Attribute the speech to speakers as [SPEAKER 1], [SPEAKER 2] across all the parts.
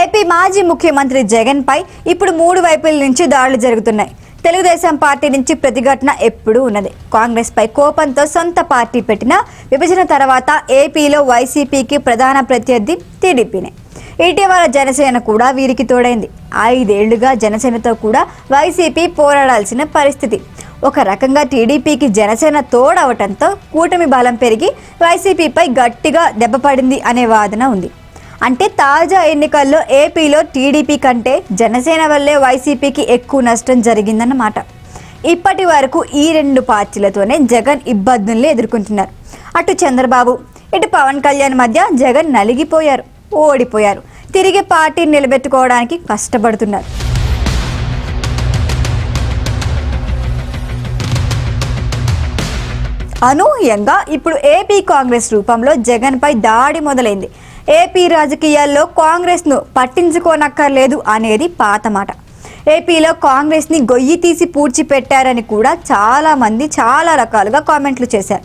[SPEAKER 1] AP మాజీ ముఖ్యమంత్రి జగన్ పై ఇప్పుడు మూడు వైపుల నుంచి దాడులు జరుగుతున్నాయి. తెలుగుదేశం పార్టీ నుంచి ప్రతిఘటన ఎప్పుడూ ఉన్నది. కాంగ్రెస్ పై కోపంతో సొంత పార్టీ పెట్టిన విభజన తర్వాత ఏపీలో వైసీపీకి ప్రధాన ప్రత్యర్థి టీడీపీనే. ఇటీవల జనసేన కూడా వీరికి తోడైంది. ఐదేళ్ళుగా జనసేనతో కూడా వైసీపీ పోరాడాల్సిన పరిస్థితి. ఒక రకంగా టీడీపీకి జనసేన తోడవటంతో కూటమి బలం పెరిగి వైసీపీపై గట్టిగా దెబ్బపడింది అనే వాదన ఉంది. అంటే తాజా ఎన్నికల్లో ఏపీలో టీడీపీ కంటే జనసేన వల్లే వైసీపీకి ఎక్కువ నష్టం జరిగిందన్నమాట. ఇప్పటి వరకు ఈ రెండు పార్టీలతోనే జగన్ ఇబ్బందుల్ని ఎదుర్కొంటున్నారు. అటు చంద్రబాబు ఇటు పవన్ కళ్యాణ్ మధ్య జగన్ నలిగిపోయారు ఓడిపోయారు. తిరిగి పార్టీని నిలబెట్టుకోవడానికి కష్టపడుతున్నారు. అనూహ్యంగా ఇప్పుడు ఏపీ కాంగ్రెస్ రూపంలో జగన్పై దాడి మొదలైంది. ఏపీ రాజకీయాల్లో కాంగ్రెస్ను పట్టించుకోనక్కర్లేదు అనేది పాత మాట. ఏపీలో కాంగ్రెస్ని గొయ్యి తీసి పూడ్చిపెట్టారని కూడా చాలా మంది చాలా రకాలుగా కామెంట్లు చేశారు.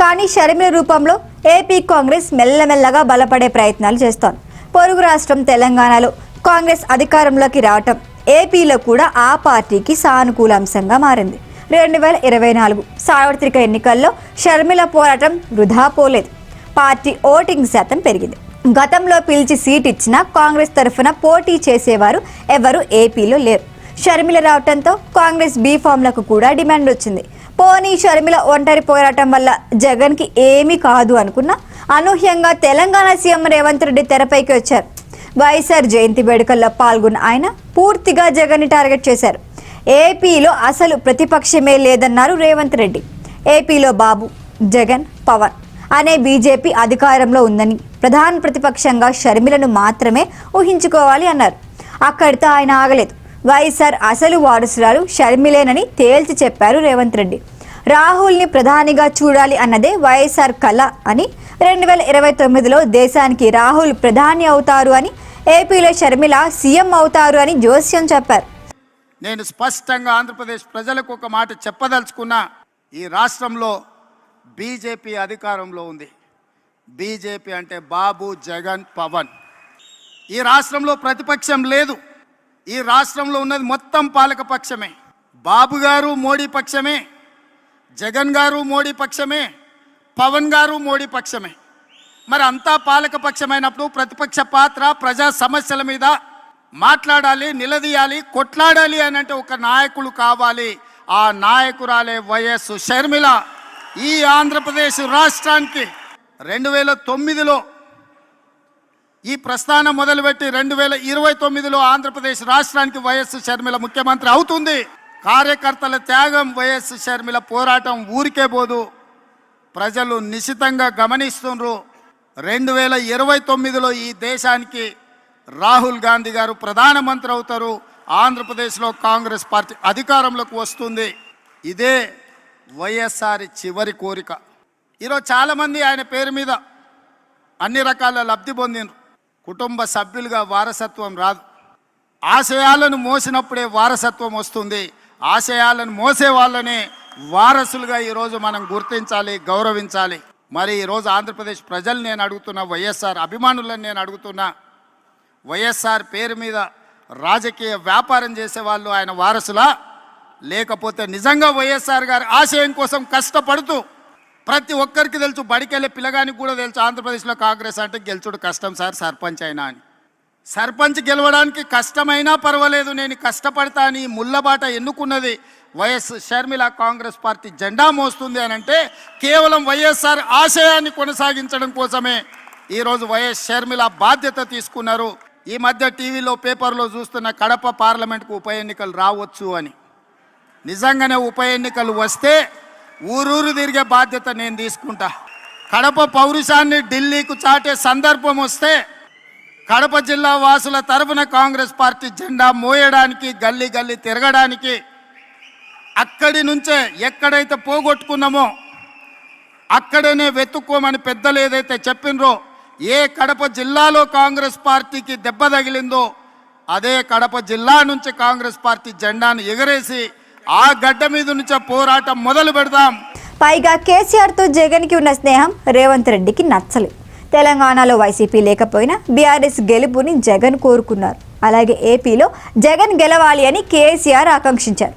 [SPEAKER 1] కానీ షర్మిల రూపంలో ఏపీ కాంగ్రెస్ మెల్లమెల్లగా బలపడే ప్రయత్నాలు చేస్తోంది. పొరుగు రాష్ట్రం తెలంగాణలో కాంగ్రెస్ అధికారంలోకి రావటం ఏపీలో కూడా ఆ పార్టీకి సానుకూల అంశంగా మారింది. రెండు వేల ఇరవై నాలుగు సార్వత్రిక ఎన్నికల్లో షర్మిల పోరాటం వృధా పోలేదు. పార్టీ ఓటింగ్ శాతం పెరిగింది. గతంలో పిలిచి సీట్ ఇచ్చిన కాంగ్రెస్ తరఫున పోటీ చేసేవారు ఎవరు ఏపీలో లేరు. షర్మిల రావటంతో కాంగ్రెస్ బీఫామ్లకు కూడా డిమాండ్ వచ్చింది. పోనీ షర్మిల ఒంటరి పోరాటం వల్ల జగన్కి ఏమీ కాదు అనుకున్నా అనూహ్యంగా తెలంగాణ సీఎం రేవంత్ రెడ్డి తెరపైకి వచ్చారు. వైఎస్ఆర్ జయంతి వేడుకల్లో పాల్గొన్న ఆయన పూర్తిగా జగన్ని టార్గెట్ చేశారు. ఏపీలో అసలు ప్రతిపక్షమే లేదన్నారు రేవంత్ రెడ్డి. ఏపీలో బాబు జగన్ పవన్. అనే బీజేపీ అధికారంలో ఉందని ప్రధాన ప్రతిపక్షంగా షర్మిలను మాత్రమే ఊహించుకోవాలి అన్నారు. అక్కడితో ఆయన ఆగలేదు. వైఎస్ఆర్ అసలు వారసురాలు షర్మిలేనని తేల్చి చెప్పారు రేవంత్ రెడ్డి. రాహుల్ని ప్రధానిగా చూడాలి అన్నదే వైఎస్ఆర్ కళ అని రెండు వేల ఇరవై తొమ్మిదిలో దేశానికి రాహుల్ ప్రధాని అవుతారు అని ఏపీలో షర్మిల సీఎం అవుతారు అని జోస్యం చెప్పారు.
[SPEAKER 2] నేను స్పష్టంగా ఆంధ్రప్రదేశ్ ప్రజలకు ఒక మాట చెప్పదలుచుకున్నా ఈ రాష్ట్రంలో బీజేపీ అధికారంలో ఉంది. బీజేపీ అంటే బాబు జగన్ పవన్. ఈ రాష్ట్రంలో ప్రతిపక్షం లేదు. ఈ రాష్ట్రంలో ఉన్నది మొత్తం పాలకపక్షమే బాబు గారు మోడీ పక్షమే. జగన్ గారు మోడీ పక్షమే. పవన్ గారు మోడీ పక్షమే. మరి అంతా పాలక పక్షమైనప్పుడు ప్రతిపక్ష పాత్ర ప్రజా సమస్యల మీద మాట్లాడాలి నిలదీయాలి కొట్లాడాలి అని అంటే ఒక నాయకులు కావాలి. ఆ నాయకురాలే వైఎస్ షర్మిల. ఈ ఆంధ్రప్రదేశ్ రాష్ట్రానికి రెండు వేల తొమ్మిదిలో ఈ ప్రస్థానం మొదలుపెట్టి రెండు వేల ఇరవై తొమ్మిదిలో ఆంధ్రప్రదేశ్ రాష్ట్రానికి వైఎస్ షర్మిల ముఖ్యమంత్రి అవుతుంది. కార్యకర్తల త్యాగం వైఎస్ షర్మిల పోరాటం ఊరికే పోదు. ప్రజలు నిశితంగా గమనిస్తుండ్రు. రెండు వేల ఇరవై తొమ్మిదిలో ఈ దేశానికి రాహుల్ గాంధీ గారు ప్రధానమంత్రి అవుతారు. ఆంధ్రప్రదేశ్లో కాంగ్రెస్ పార్టీ అధికారంలోకి వస్తుంది. ఇదే వైఎస్ఆర్ చివరి కోరిక. ఈరోజు చాలామంది ఆయన పేరు మీద అన్ని రకాల లబ్ధి పొందినరు కుటుంబ సభ్యులుగా వారసత్వం రాదు. ఆశయాలను మోసినప్పుడే వారసత్వం వస్తుంది. ఆశయాలను మోసే వాళ్ళనే వారసులుగా ఈరోజు మనం గుర్తించాలి గౌరవించాలి. మరి ఈరోజు ఆంధ్రప్రదేశ్ ప్రజలు నేను అడుగుతున్నా వైఎస్ఆర్ అభిమానులను నేను అడుగుతున్నా వైఎస్ఆర్ పేరు మీద రాజకీయ వ్యాపారం చేసే వాళ్ళు ఆయన వారసులా? లేకపోతే నిజంగా వైఎస్ఆర్ గారి ఆశయం కోసం కష్టపడుతూ ప్రతి ఒక్కరికి తెలుసు బడికెళ్ళే పిల్లగానికి కూడా తెలుసు ఆంధ్రప్రదేశ్లో కాంగ్రెస్ అంటే గెలుచుడు కష్టం సార్ సర్పంచ్ అయినా అని. సర్పంచ్ గెలవడానికి కష్టమైనా పర్వాలేదు నేను కష్టపడతా అని ముళ్ళబాట ఎన్నుకున్నది Y S Sharmila Congress party జెండా మోస్తుంది అని అంటే కేవలం వైఎస్ఆర్ ఆశయాన్ని కొనసాగించడం కోసమే ఈరోజు వైఎస్ షర్మిల బాధ్యత తీసుకున్నారు. ఈ మధ్య టీవీలో పేపర్లో చూస్తున్న కడప పార్లమెంట్కు ఉప ఎన్నికలు రావచ్చు అని. నిజంగానే ఉప ఎన్నికలు వస్తే ఊరూరు తిరిగే బాధ్యత నేను తీసుకుంటా. కడప పౌరుషాన్ని ఢిల్లీకు చాటే సందర్భం వస్తే కడప జిల్లా వాసుల తరఫున కాంగ్రెస్ పార్టీ జెండా మోయడానికి గల్లీ గల్లీ తిరగడానికి అక్కడి నుంచే ఎక్కడైతే పోగొట్టుకున్నామో అక్కడనే వెతుక్కోమని పెద్దలు ఏదైతే చెప్పినరో ఏ కడప జిల్లాలో కాంగ్రెస్ పార్టీకి దెబ్బ తగిలిందో అదే కడప జిల్లా నుంచి కాంగ్రెస్ పార్టీ జెండాను ఎగరేసి ఆ గడ్డ మీద నుంచి పోరాటం మొదలు పెడదాం.
[SPEAKER 1] పైగా కేసీఆర్తో జగన్కి ఉన్న స్నేహం రేవంత్ రెడ్డికి నచ్చలేదు. తెలంగాణలో వైసీపీ లేకపోయినా బీఆర్ఎస్ గెలుపుని జగన్ కోరుకున్నారు. అలాగే ఏపీలో జగన్ గెలవాలి అని కేసీఆర్ ఆకాంక్షించారు.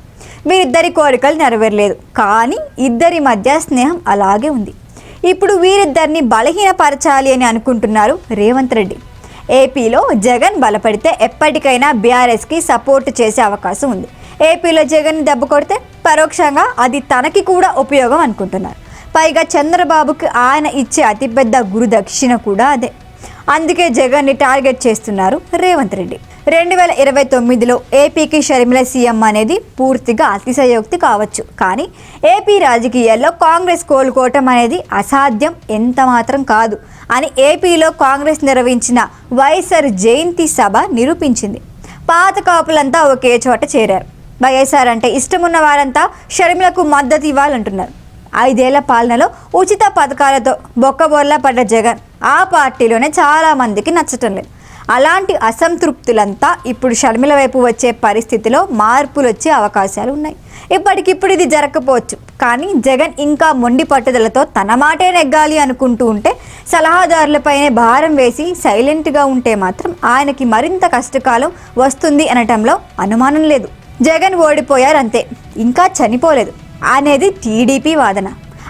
[SPEAKER 1] వీరిద్దరి కోరికలు నెరవేరలేదు. కానీ ఇద్దరి మధ్య స్నేహం అలాగే ఉంది. ఇప్పుడు వీరిద్దరిని బలహీనపరచాలి అని అనుకుంటున్నారు రేవంత్ రెడ్డి. ఏపీలో జగన్ బలపడితే ఎప్పటికైనా బీఆర్ఎస్కి సపోర్ట్ చేసే అవకాశం ఉంది. ఏపీలో జగన్ దెబ్బ కొడితే పరోక్షంగా అది తనకి కూడా ఉపయోగం అనుకుంటున్నారు. పైగా చంద్రబాబుకి ఆయన ఇచ్చే అతిపెద్ద గురు దక్షిణ కూడా అదే. అందుకే జగన్ని టార్గెట్ చేస్తున్నారు రేవంత్ రెడ్డి. రెండు వేల ఇరవై తొమ్మిదిలో ఏపీకి షర్మిల సీఎం అనేది పూర్తిగా అతిశయోక్తి కావచ్చు. కానీ ఏపీ రాజకీయాల్లో కాంగ్రెస్ కోలుకోవటం అనేది అసాధ్యం ఎంత మాత్రం కాదు అని ఏపీలో కాంగ్రెస్ నిర్వహించిన వైఎస్ఆర్ జయంతి సభ నిరూపించింది. పాత కాపులంతా ఒకే చోట చేరారు. వైఎస్ఆర్ అంటే ఇష్టమున్న వారంతా షర్మిలకు మద్దతు ఇవ్వాలంటున్నారు. ఐదేళ్ళ పాలనలో ఉచిత పథకాలతో బొక్కబొర్లా పడ్డ జగన్ ఆ పార్టీలోనే చాలా మందికి నచ్చటం లేదు. అలాంటి అసంతృప్తులంతా ఇప్పుడు షర్మిల వైపు వచ్చే పరిస్థితిలో మార్పులు వచ్చే అవకాశాలు ఉన్నాయి. ఇప్పటికిప్పుడు ఇది జరగకపోవచ్చు. కానీ జగన్ ఇంకా మొండి పట్టుదలతో తన మాటే నెగ్గాలి అనుకుంటూ ఉంటే సలహాదారులపైనే భారం వేసి సైలెంట్గా ఉంటే మాత్రం ఆయనకి మరింత కష్టకాలం వస్తుంది అనటంలో అనుమానం లేదు. జగన్ ఓడిపోయారంతే. ఇంకా చనిపోలేదు. అనేది టీడీపీ వాదన.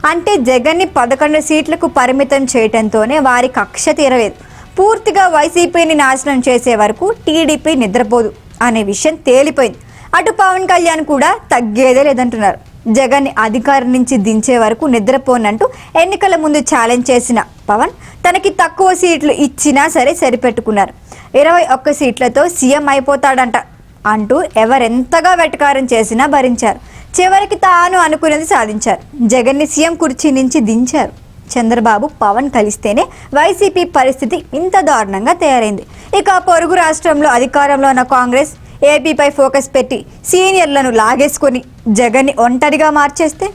[SPEAKER 1] అంటే జగన్ని పదకొండు సీట్లకు పరిమితం చేయటంతోనే వారి కక్ష తీరలేదు. పూర్తిగా వైసీపీని నాశనం చేసే వరకు టీడీపీ నిద్రపోదు అనే విషయం తేలిపోయింది. అటు పవన్ కళ్యాణ్ కూడా తగ్గేదే లేదంటున్నారు. జగన్ని అధికారం నుంచి దించే వరకు నిద్రపోనంటూ ఎన్నికల ముందు ఛాలెంజ్ చేసిన పవన్ తనకి తక్కువ సీట్లు ఇచ్చినా సరే సరిపెట్టుకున్నారు. ఇరవై ఒక్క సీట్లతో సీఎం అయిపోతాడంట. అంటూ ఎవరెంతగా వెటకారం చేసినా భరించారు. చివరికి తాను అనుకున్నది సాధించారు. జగన్ని సీఎం కుర్చీ నుంచి దించారు. చంద్రబాబు పవన్ కలిస్తేనే వైసీపీ పరిస్థితి ఇంత దారుణంగా తయారైంది. ఇక పొరుగు రాష్ట్రంలో అధికారంలో ఉన్న కాంగ్రెస్ ఏపీపై ఫోకస్ పెట్టి సీనియర్లను లాగేసుకొని జగన్ని ఒంటరిగా మార్చేస్తే?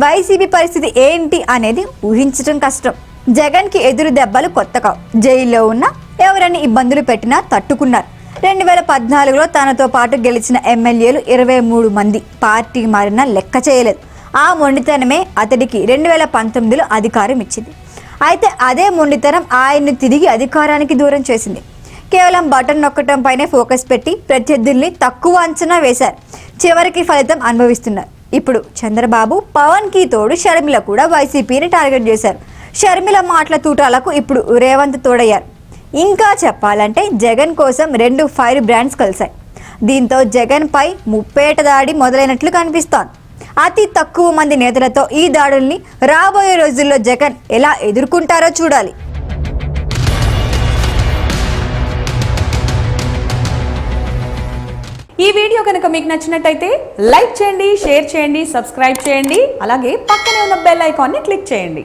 [SPEAKER 1] వైసీపీ పరిస్థితి ఏంటి అనేది ఊహించడం కష్టం. జగన్కి ఎదురు దెబ్బలు కొత్త కావు జైల్లో ఉన్న ఎవరని ఇబ్బందులు పెట్టినా తట్టుకున్నారు. రెండు వేల పద్నాలుగులో తనతో పాటు గెలిచిన ఎమ్మెల్యేలు ఇరవై మూడు మంది. పార్టీ మారిన లెక్క చేయలేదు. ఆ మొండితనమే అతడికి రెండు వేల పంతొమ్మిదిలో అధికారం ఇచ్చింది. అయితే అదే మొండితనం ఆయన్ను తిరిగి అధికారానికి దూరం చేసింది. కేవలం బటన్ నొక్కటం పైనే ఫోకస్ పెట్టి ప్రత్యర్థుల్ని తక్కువ అంచనా వేశారు. చివరికి ఫలితం అనుభవిస్తున్నారు. ఇప్పుడు చంద్రబాబు పవన్కి తోడు షర్మిల కూడా వైసీపీని టార్గెట్ చేశారు. షర్మిల మాటల తూటాలకు ఇప్పుడు రేవంత్ తోడయ్యారు. ఇంకా చెప్పాలంటే జగన్ కోసం రెండు ఫైర్ బ్రాండ్స్ కలిశాయి. దీంతో జగన్పై ముప్పేట దాడి మొదలైనట్లు కనిపిస్తోంది. అతి తక్కువ మంది నేతలతో ఈ దాడుల్ని రాబోయే రోజుల్లో జగన్ ఎలా ఎదుర్కొంటారో చూడాలి.
[SPEAKER 3] ఈ వీడియో కనుక మీకు నచ్చినట్టయితే లైక్ చేయండి షేర్ చేయండి సబ్స్క్రైబ్ చేయండి అలాగే పక్కనే ఉన్న బెల్ ఐకాన్ని క్లిక్ చేయండి.